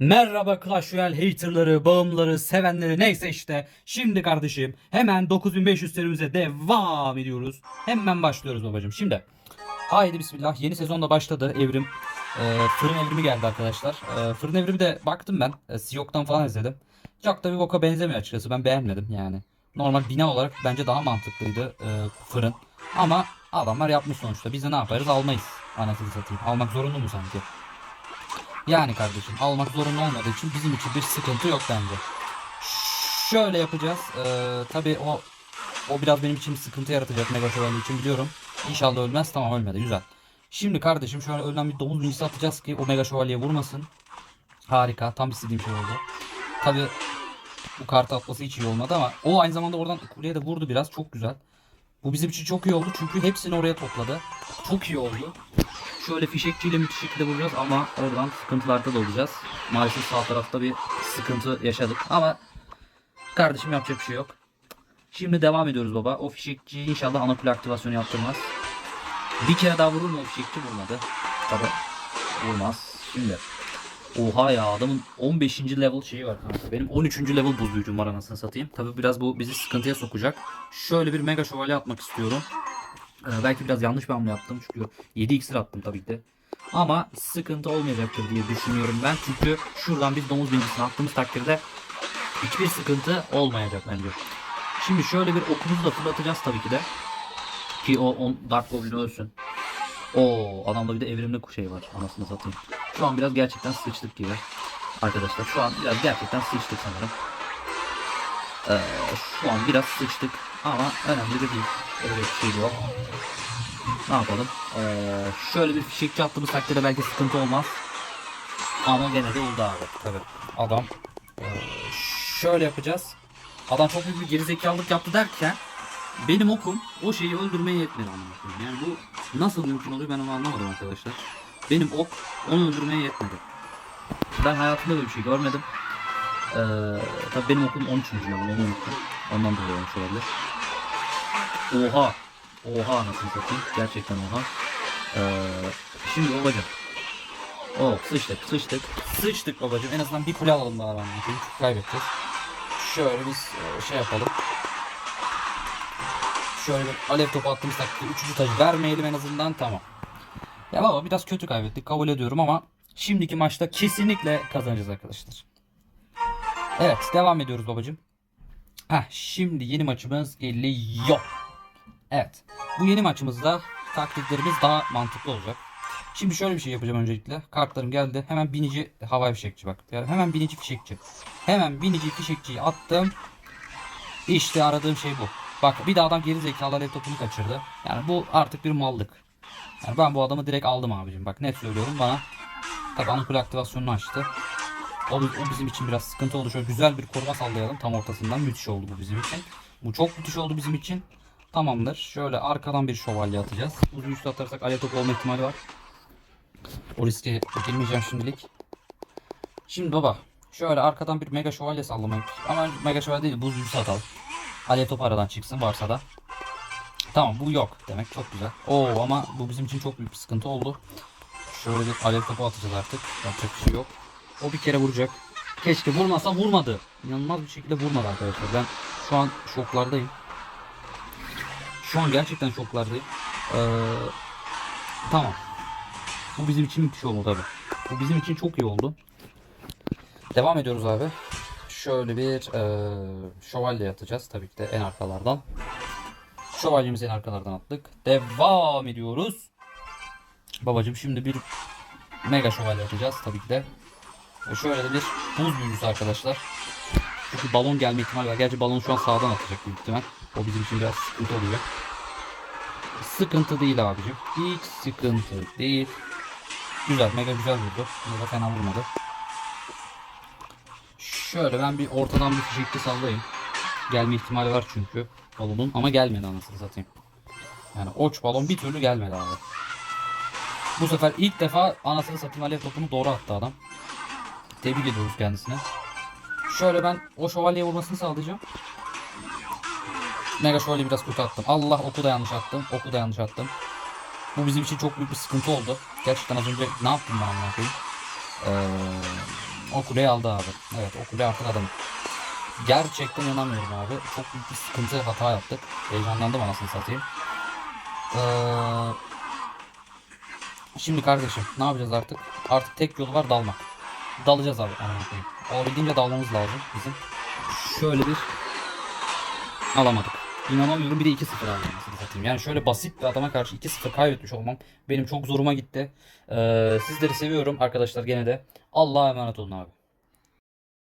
Merhaba Clash Royale haterları, bağımlıları, sevenleri neyse işte. Şimdi kardeşim hemen 9500 serimize devam ediyoruz. Hemen başlıyoruz babacım. Şimdi haydi bismillah yeni sezonda başladı evrim. Ee, fırın evrimi geldi arkadaşlar. Ee, fırın evrimi de baktım ben. E, Siyok'tan falan izledim. Çok da bir boka benzemiyor açıkçası. Ben beğenmedim yani. Normal bina olarak bence daha mantıklıydı e, fırın. Ama adamlar yapmış sonuçta. Biz de ne yaparız? Almayız. Anasını satayım. Almak zorunlu mu sanki? Yani kardeşim almak zorunda olmadığı için bizim için bir sıkıntı yok bence. Şöyle yapacağız. Ee, tabii o o biraz benim için sıkıntı yaratacak Mega Şövalye için biliyorum. İnşallah ölmez. Tamam ölmedi. Güzel. Şimdi kardeşim şöyle ölen bir domuz bincisi atacağız ki o Mega Şövalye'ye vurmasın. Harika. Tam istediğim şey oldu. Tabii bu kartı atması hiç iyi olmadı ama o aynı zamanda oradan kuleye de vurdu biraz. Çok güzel. Bu bizim için çok iyi oldu çünkü hepsini oraya topladı. Çok iyi oldu. Şöyle fişekçiyle müthiş şekilde vuracağız ama oradan sıkıntılarda da olacağız. Maalesef sağ tarafta bir sıkıntı yaşadık ama kardeşim yapacak bir şey yok. Şimdi devam ediyoruz baba. O fişekçi inşallah ana aktivasyonu yaptırmaz. Bir kere daha vurur mu o fişekçi vurmadı. Tabi vurmaz. Şimdi Oha ya adamın 15. level şeyi var kanka. Benim 13. level buz var anasını satayım. Tabi biraz bu bizi sıkıntıya sokacak. Şöyle bir mega şövalye atmak istiyorum. Ee, belki biraz yanlış bir hamle yaptım çünkü 7 iksir attım tabii ki de. Ama sıkıntı olmayacaktır diye düşünüyorum ben. Çünkü şuradan biz domuz bincisini attığımız takdirde hiçbir sıkıntı olmayacak bence. Şimdi şöyle bir okumuzu da fırlatacağız tabii ki de. Ki o on, Dark Goblin ölsün. Oo adamda bir de evrimli şey var anasını satayım. Şu an biraz gerçekten sıçtık gibi. Arkadaşlar şu an biraz gerçekten sıçtık sanırım. Ee, şu an biraz sıçtık ama önemli de değil. Öyle bir şey yok. Ne yapalım? Ee, şöyle bir fişekçi attığımız takdirde belki sıkıntı olmaz. Ama gene de oldu abi. Tabii. Adam ee, şöyle yapacağız. Adam çok büyük bir gerizekalılık yaptı derken benim okum o şeyi öldürmeye yetmedi anlamına koyayım. Yani bu nasıl mümkün oluyor ben onu anlamadım arkadaşlar. Benim ok onu öldürmeye yetmedi. Ben hayatımda böyle bir şey görmedim. Ee, tabii benim okum 13. level onu unuttum. Ondan dolayı olmuş olabilir. Oha. Oha anasını satayım. Gerçekten oha. Ee, şimdi babacım. Oh sıçtık sıçtık. Sıçtık babacım. En azından bir kule alalım daha ben. Çünkü kaybedeceğiz. Şöyle biz e, şey yapalım. Şöyle bir alev topu attığımız takdirde 3. taşı vermeyelim en azından tamam. Ya baba biraz kötü kaybettik kabul ediyorum ama şimdiki maçta kesinlikle kazanacağız arkadaşlar. Evet devam ediyoruz babacım. Heh, şimdi yeni maçımız geliyor. Evet. Bu yeni maçımızda taktiklerimiz daha mantıklı olacak. Şimdi şöyle bir şey yapacağım öncelikle. Kartlarım geldi. Hemen binici havai fişekçi bak. Yani hemen binici fişekçi. Hemen binici fişekçiyi attım. İşte aradığım şey bu. Bak bir de adam geri zekalı laptopunu kaçırdı. Yani bu artık bir mallık. Yani ben bu adamı direkt aldım abicim. Bak net söylüyorum bana. Tabi ampul aktivasyonunu açtı. O, o bizim için biraz sıkıntı oldu. Şöyle güzel bir koruma sallayalım tam ortasından. Müthiş oldu bu bizim için. Bu çok müthiş oldu bizim için. Tamamdır. Şöyle arkadan bir şövalye atacağız. Uzun üstü atarsak alev topu olma ihtimali var. O riske girmeyeceğim şimdilik. Şimdi baba şöyle arkadan bir mega şövalye sallamak. Ama mega şövalye değil buz büyüsü atalım. Alev topu aradan çıksın varsa da. Tamam bu yok demek çok güzel. Oo ama bu bizim için çok büyük bir sıkıntı oldu. Şöyle bir alev topu atacağız artık. Yapacak bir şey yok. O bir kere vuracak. Keşke vurmasa vurmadı. İnanılmaz bir şekilde vurmadı arkadaşlar. Ben şu an şoklardayım. Şu an gerçekten şoklardayım. Ee, tamam. Bu bizim için müthiş oldu tabi. Bu bizim için çok iyi oldu. Devam ediyoruz abi. Şöyle bir e, şövalye atacağız tabii ki de en arkalardan. Şövalyemizi en arkalardan attık. Devam ediyoruz. Babacım şimdi bir mega şövalye atacağız tabii ki de. Şöyle de bir buz büyücüsü arkadaşlar. Çünkü balon gelme ihtimali var. Gerçi balon şu an sağdan atacak büyük ihtimal. O bizim için biraz sıkıntı oluyor. Sıkıntı değil abicim. Hiç sıkıntı değil. Güzel, mega güzel vurdu. Bunu da fena vurmadı. Şöyle ben bir ortadan bir fişekli sallayayım. Gelme ihtimali var çünkü balonun ama gelmedi anasını satayım. Yani oç balon bir türlü gelmedi abi. Bu sefer ilk defa anasını satayım alev topunu doğru attı adam. Tebrik ediyoruz kendisine. Şöyle ben o şövalyeye vurmasını sağlayacağım. Mega şövalye biraz kötü attım. Allah oku da yanlış attım. Oku da yanlış attım. Bu bizim için çok büyük bir sıkıntı oldu. Gerçekten az önce ne yaptım ben amına koyayım? Ee, O kuleyi aldı abi. Evet o kule artık adam. Gerçekten inanamıyorum abi. Çok büyük bir sıkıntı hata yaptık. Heyecanlandım anasını satayım. Ee, şimdi kardeşim ne yapacağız artık? Artık tek yolu var dalmak. Dalacağız abi. Olabildiğince dalmamız lazım bizim. Şöyle bir alamadık. İnanamıyorum bir de 2-0 aldım. Yani şöyle basit bir adama karşı 2-0 kaybetmiş olmam benim çok zoruma gitti. Ee, sizleri seviyorum arkadaşlar gene de. Allah'a emanet olun abi.